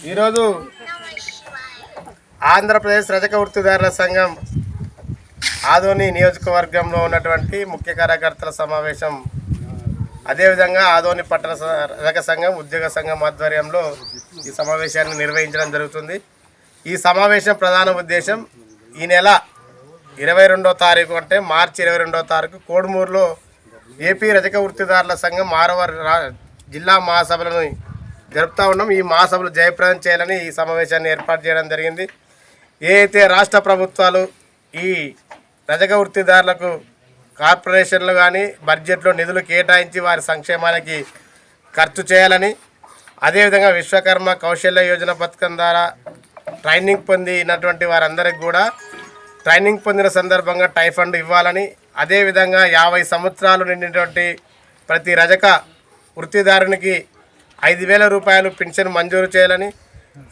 ఈరోజు ఆంధ్రప్రదేశ్ రజక వృత్తిదారుల సంఘం ఆదోని నియోజకవర్గంలో ఉన్నటువంటి ముఖ్య కార్యకర్తల సమావేశం. అదేవిధంగా ఆదోని పట్టణ స- రజక సంఘం ఉద్యోగ సంఘం ఆధ్వర్యంలో ఈ సమావేశాన్ని నిర్వహించడం జరుగుతుంది. ఈ సమావేశం ప్రధాన ఉద్దేశం ఈ నెల ఇరవై రెండో తారీఖు అంటే మార్చి ఇరవై రెండో తారీఖు కోడుమూరులో ఏపీ రజక వృత్తిదారుల సంఘం ఆరవ రా- జిల్లా మహాసభలను జరుపుతూ ఉన్నాం. ఈ మహాసభలు జయప్రదం చేయాలని ఈ సమావేశాన్ని ఏర్పాటు చేయడం జరిగింది. ఏ అయితే రాష్ట్ర ప్రభుత్వాలు ఈ రజక వృత్తిదారులకు కార్పొరేషన్లు కానీ బడ్జెట్లో నిధులు కేటాయించి వారి సంక్షేమానికి ఖర్చు చేయాలని అదేవిధంగా విశ్వకర్మ కౌశల్య యోజన పథకం ద్వారా ట్రైనింగ్ పొందినటువంటి వారందరికి కూడా ట్రైనింగ్ పొందిన సందర్భంగా టైఫండ్ ఇవ్వాలని అదేవిధంగా యాభై సంవత్సరాలు నిండినటువంటి ప్రతి రజక వృత్తిదారునికి ఐదు వేల రూపాయలు పెన్షన్ మంజూరు చేయాలని.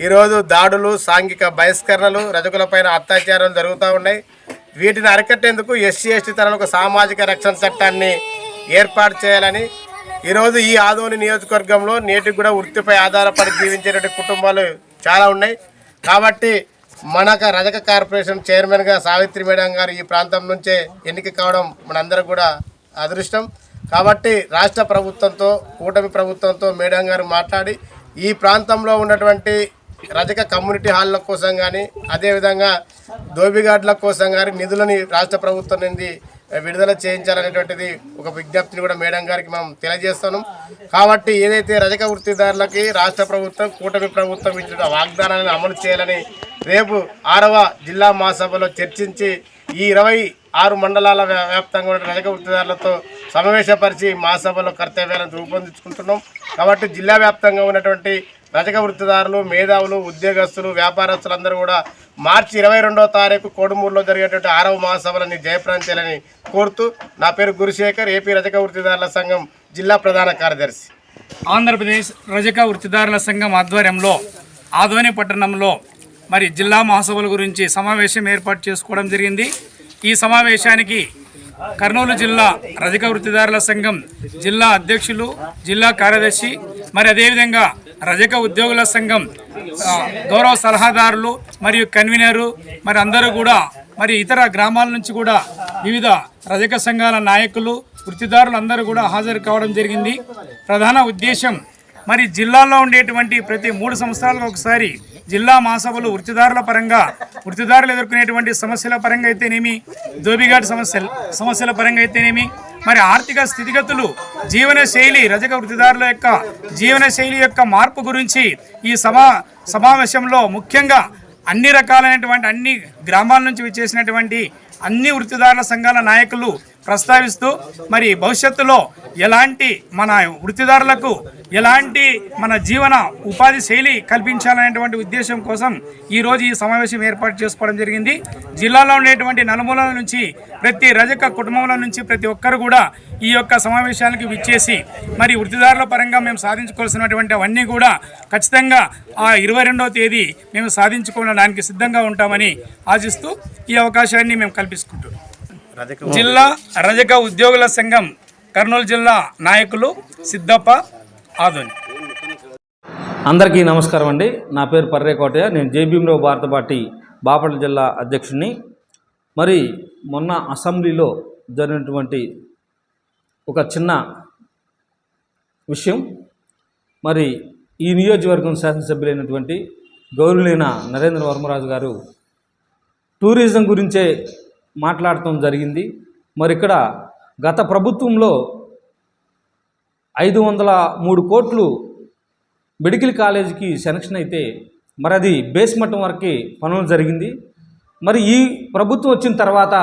ఈరోజు దాడులు సాంఘిక బహిష్కరణలు రజకులపైన అత్యాచారాలు జరుగుతూ ఉన్నాయి. వీటిని అరికట్టేందుకు ఎస్సీ ఎస్టీ తరలకు సామాజిక రక్షణ చట్టాన్ని ఏర్పాటు చేయాలని. ఈరోజు ఈ ఆదోని నియోజకవర్గంలో నేటికి కూడా వృత్తిపై ఆధారపడి జీవించేటువంటి కుటుంబాలు చాలా ఉన్నాయి. కాబట్టి మనక రజక కార్పొరేషన్ చైర్మన్గా సావిత్రి మేడం గారు ఈ ప్రాంతం నుంచే ఎన్నిక కావడం మనందరం కూడా అదృష్టం. కాబట్టి రాష్ట్ర ప్రభుత్వంతో కూటమి ప్రభుత్వంతో మేడం గారు మాట్లాడి ఈ ప్రాంతంలో ఉన్నటువంటి రజక కమ్యూనిటీ హాల్ల కోసం కానీ అదేవిధంగా దోబిగాడ్ల కోసం కానీ నిధులని రాష్ట్ర ప్రభుత్వం నుండి విడుదల చేయించాలనేటువంటిది ఒక విజ్ఞప్తిని కూడా మేడం గారికి మనం తెలియజేస్తున్నాం. కాబట్టి ఏదైతే రజక వృత్తిదారులకి రాష్ట్ర ప్రభుత్వం కూటమి ప్రభుత్వం ఇచ్చిన వాగ్దానాలను అమలు చేయాలని రేపు ఆరవ జిల్లా మహాసభలో చర్చించి ఈ ఇరవై ఆరు మండలాల వ్యా- వ్యాప్తంగా ఉన్న రజక వృత్తిదారులతో సమావేశపరిచి మహాసభలో కర్తవ్యాలను రూపొందించుకుంటున్నాం. కాబట్టి జిల్లా వ్యాప్తంగా ఉన్నటువంటి రజక వృత్తిదారులు మేధావులు ఉద్యోగస్తులు వ్యాపారస్తులందరూ కూడా మార్చి ఇరవై రెండవ తారీఖు కోడుమూరులో జరిగేటువంటి ఆరవ మహాసభలని జయప్రదం చేయాలని కోరుతూ నా పేరు గురుశేఖర్ ఏపీ రజక వృత్తిదారుల సంఘం జిల్లా ప్రధాన కార్యదర్శి. ఆంధ్రప్రదేశ్ రజక వృత్తిదారుల సంఘం ఆధ్వర్యంలో ఆదోని పట్టణంలో మరి జిల్లా మహాసభల గురించి సమావేశం ఏర్పాటు చేసుకోవడం జరిగింది. ఈ సమావేశానికి కర్నూలు జిల్లా రజక వృత్తిదారుల సంఘం జిల్లా అధ్యక్షులు జిల్లా కార్యదర్శి మరి అదేవిధంగా రజక ఉద్యోగుల సంఘం గౌరవ సలహాదారులు మరియు కన్వీనరు మరి అందరూ కూడా మరి ఇతర గ్రామాల నుంచి కూడా వివిధ రజక సంఘాల నాయకులు వృత్తిదారులు అందరూ కూడా హాజరు కావడం జరిగింది. ప్రధాన ఉద్దేశం మరి జిల్లాలో ఉండేటువంటి ప్రతి మూడు సంవత్సరాలకు ఒకసారి జిల్లా మహాసభలు వృత్తిదారుల పరంగా వృత్తిదారులు ఎదుర్కొనేటువంటి సమస్యల పరంగా అయితేనేమి దోబిఘాట్ సమస్యలు సమస్యల పరంగా అయితేనేమి మరి ఆర్థిక స్థితిగతులు జీవన శైలి రజక వృత్తిదారుల యొక్క జీవన శైలి యొక్క మార్పు గురించి ఈ సమా సమావేశంలో ముఖ్యంగా అన్ని రకాలైనటువంటి అన్ని గ్రామాల నుంచి విచ్చేసినటువంటి అన్ని వృత్తిదారుల సంఘాల నాయకులు ప్రస్తావిస్తూ మరి భవిష్యత్తులో ఎలాంటి మన వృత్తిదారులకు ఎలాంటి మన జీవన ఉపాధి శైలి కల్పించాలనేటువంటి ఉద్దేశం కోసం ఈరోజు ఈ సమావేశం ఏర్పాటు చేసుకోవడం జరిగింది. జిల్లాలో ఉండేటువంటి నలుమూలల నుంచి ప్రతి రజక కుటుంబంలో నుంచి ప్రతి ఒక్కరు కూడా ఈ యొక్క సమావేశానికి విచ్చేసి మరి వృత్తిదారుల పరంగా మేము సాధించుకోవాల్సినటువంటి అవన్నీ కూడా ఖచ్చితంగా ఆ ఇరవై రెండవ తేదీ మేము సాధించుకోవడానికి సిద్ధంగా ఉంటామని ఆశిస్తూ ఈ అవకాశాన్ని మేము కల్పించుకుంటున్నాం జిల్లా రజక ఉద్యోగుల సంఘం కర్నూలు జిల్లా నాయకులు సిద్ధప్ప ఆదోని. అందరికీ నమస్కారం అండి. నా పేరు పర్రే కోటయ్య. నేను జేబీఎంరావు భారత పార్టీ బాపట్ల జిల్లా అధ్యక్షుడిని. మరి మొన్న అసెంబ్లీలో జరిగినటువంటి ఒక చిన్న విషయం. మరి ఈ నియోజకవర్గం శాసనసభ్యులైనటువంటి గౌరవులైన నరేంద్ర వర్మరాజు గారు టూరిజం గురించే మాట్లాడటం జరిగింది. మరి ఇక్కడ గత ప్రభుత్వంలో ఐదు వందల మూడు కోట్లు మెడికల్ కాలేజీకి శాంక్షన్ అయితే మరి అది బేస్ మట్టం వరకు పనులు జరిగింది. మరి ఈ ప్రభుత్వం వచ్చిన తర్వాత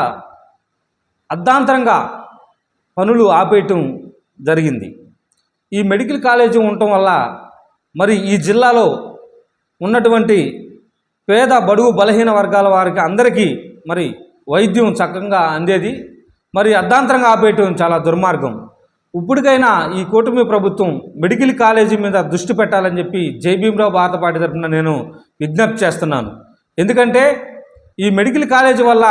అర్ధాంతరంగా పనులు ఆపేయటం జరిగింది. ఈ మెడికల్ కాలేజీ ఉండటం వల్ల మరి ఈ జిల్లాలో ఉన్నటువంటి పేద బడుగు బలహీన వర్గాల వారికి అందరికీ మరి వైద్యం చక్కగా అందేది. మరి అర్ధాంతరంగా ఆపేయటం చాలా దుర్మార్గం. ఇప్పటికైనా ఈ కూటమి ప్రభుత్వం మెడికల్ కాలేజీ మీద దృష్టి పెట్టాలని చెప్పి జైభీమరావు భారత పార్టీ తరఫున నేను విజ్ఞప్తి చేస్తున్నాను. ఎందుకంటే ఈ మెడికల్ కాలేజీ వల్ల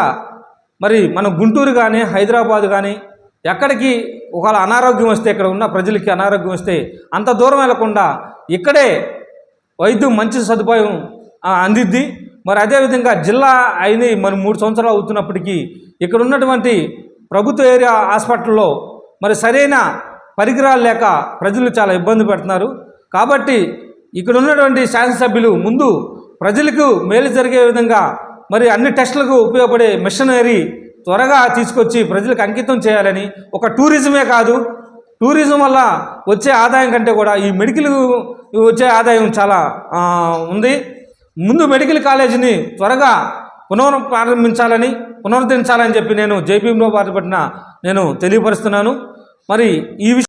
మరి మన గుంటూరు కానీ హైదరాబాద్ కానీ ఎక్కడికి ఒకవేళ అనారోగ్యం వస్తే ఇక్కడ ఉన్న ప్రజలకి అనారోగ్యం వస్తే అంత దూరం వెళ్ళకుండా ఇక్కడే వైద్యం మంచి సదుపాయం అందిద్ది. మరి అదేవిధంగా జిల్లా అయిన మరి మూడు సంవత్సరాలు అవుతున్నప్పటికీ ఇక్కడ ఉన్నటువంటి ప్రభుత్వ ఏరియా హాస్పిటల్లో మరి సరైన పరికరాలు లేక ప్రజలు చాలా ఇబ్బంది పడుతున్నారు. కాబట్టి ఇక్కడ ఉన్నటువంటి శాసనసభ్యులు ముందు ప్రజలకు మేలు జరిగే విధంగా మరి అన్ని టెస్టులకు ఉపయోగపడే మిషనరీ త్వరగా తీసుకొచ్చి ప్రజలకు అంకితం చేయాలని ఒక టూరిజమే కాదు. టూరిజం వల్ల వచ్చే ఆదాయం కంటే కూడా ఈ మెడికల్ వచ్చే ఆదాయం చాలా ఉంది. ముందు మెడికల్ కాలేజీని త్వరగా పునర్ ప్రారంభించాలని పునరుద్ధరించాలని చెప్పి నేను జేపీఎంలో బాధపడిన నేను తెలియపరుస్తున్నాను. మరి ఈ విషయం